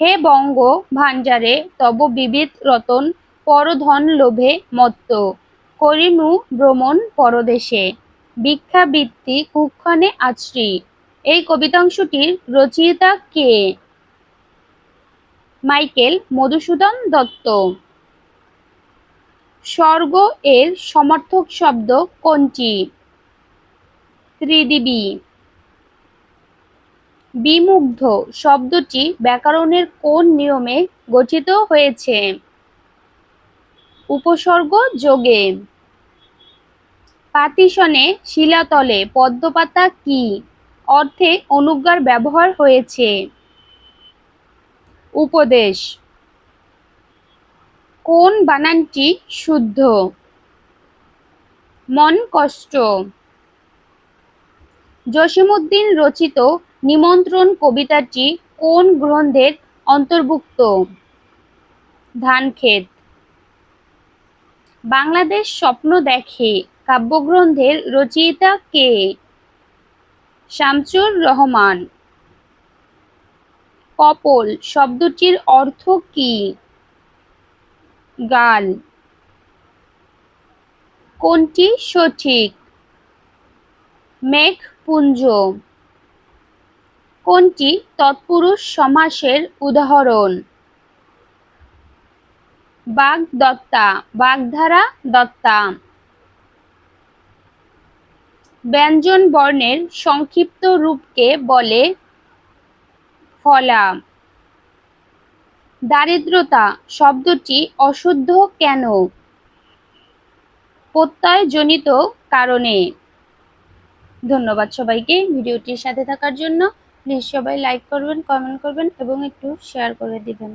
হে বঙ্গ ভাঞ্জারে তব বিবিধ রতন, পরধন লোভে মত্ত। করিনু ভ্রমণ পরদেশে। ভিক্ষাবৃত্তি কুক্ষণে আশ্রী। এই কবিতাংশটির রচয়িতা কে? মাইকেল মধুসূদন দত্ত। স্বর্গ এর সমর্থক শব্দ কোনটি? ত্রিদিবী। বিমুগ্ধ শব্দটি ব্যাকরণের কোন নিয়মে গঠিত হয়েছে? উপসর্গ যোগে। পাতিশনে শিলাতলে পদ্মপাতা কি? অর্থে অনুজ্ঞার ব্যবহার হয়েছে। উপদেশ। কোন বানানটি শুদ্ধ? মন কষ্ট। জসিমউদ্দিন রচিত নিমন্ত্রণ কবিতাটি কোন গ্রন্থের অন্তর্ভুক্ত? ধানক্ষেত। বাংলাদেশ স্বপ্ন দেখে কাব্যগ্রন্থের রচয়িতা কে? শামসুর রহমান। কপল শব্দটির অর্থ কি? গাল। কোনটি সঠিক? মেঘপুঞ্জ। কোনটি তৎপুরুষ সমাসের উদাহরণ? বাগদত্তা, বাগধারা দত্তা। ব্যঞ্জন বর্ণের সংক্ষিপ্ত রূপকে বলে ফলা দারিদ্রতা শব্দটি অশুদ্ধ কেন? প্রত্যয়জনিত কারণে। ধন্যবাদ সবাইকে ভিডিওটির সাথে থাকার জন্য। প্লিজ সবাই লাইক করবেন কমেন্ট করবেন এবং একটু শেয়ার করে দিবেন।